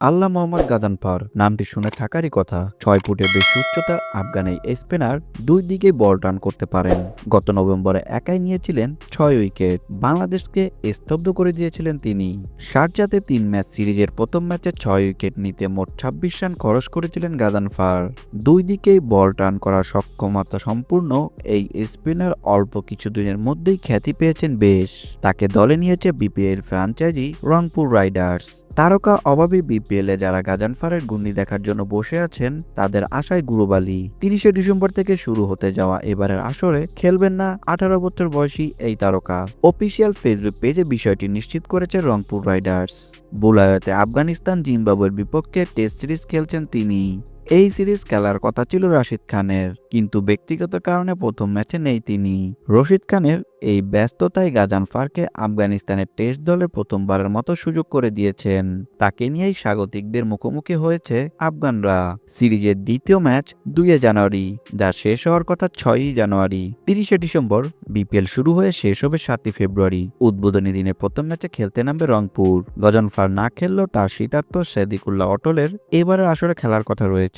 আল্লাহ Mohammad Ghazanfar নামটি শুনে থাকারই কথা, ছয় ফুটের বেশি উচ্চতার আফগান এই স্পিনার দুই দিকেই বল রান করতে পারেন। গত নভেম্বরে একাই নিয়েছিলেন ছয় উইকেট, বাংলাদেশকে স্তব্ধ করে দিয়েছিলেন তিনি। শারজাতে তিন ম্যাচ সিরিজের প্রথম ম্যাচে ছয় উইকেট নিতে মোট ছাব্বিশ রান খরচ করেছিলেন গাজানফার দুই দিকেই বল রান করার সক্ষমতা সম্পূর্ণ এই স্পিনার অল্প কিছুদিনের মধ্যেই খ্যাতি পেয়েছেন বেশ। তাকে দলে নিয়েছে বিপিএল ফ্র্যাঞ্চাইজি রংপুর রাইডার্স। তারকা অভাবী বিপিএলে যারা গাজানফারের গুন্ডি দেখার জন্য বসে আছেন, তাদের আশায় গুরুবালি। তিরিশে ডিসেম্বর থেকে শুরু হতে যাওয়া এবারের আসরে খেলবেন না আঠারো বছর বয়সী এই তারকা। অফিসিয়াল ফেসবুক পেজে বিষয়টি নিশ্চিত করেছে রংপুর রাইডার্স। বুলায়তে আফগানিস্তান জিম্বাবুয়ের বিপক্ষে টেস্ট সিরিজ খেলছেন তিনি। এই সিরিজ খেলার কথা ছিল রাশিদ খানের, কিন্তু ব্যক্তিগত কারণে প্রথম ম্যাচে নেই তিনি। রশিদ খানের এই ব্যস্ততায় গাজানফারকে আফগানিস্তানের টেস্ট দলে প্রথমবারের মতো সুযোগ করে দিয়েছেন। তাকে নিয়েই স্বাগতিকদের মুখোমুখি হয়েছে আফগানরা। সিরিজের দ্বিতীয় ম্যাচ দুইয়ে জানুয়ারি, যা শেষ হওয়ার কথা ছয়ই জানুয়ারি, তিরিশে ডিসেম্বর, বিপিএল শুরু হয়ে শেষ হবে সাতই ফেব্রুয়ারি। উদ্বোধনী দিনের প্রথম ম্যাচে খেলতে নামবে রংপুর। গজনফার না খেললেও তার শীতার্থ সেদিকুল্লাহ অটলের এবারের আসরে খেলার কথা রয়েছে।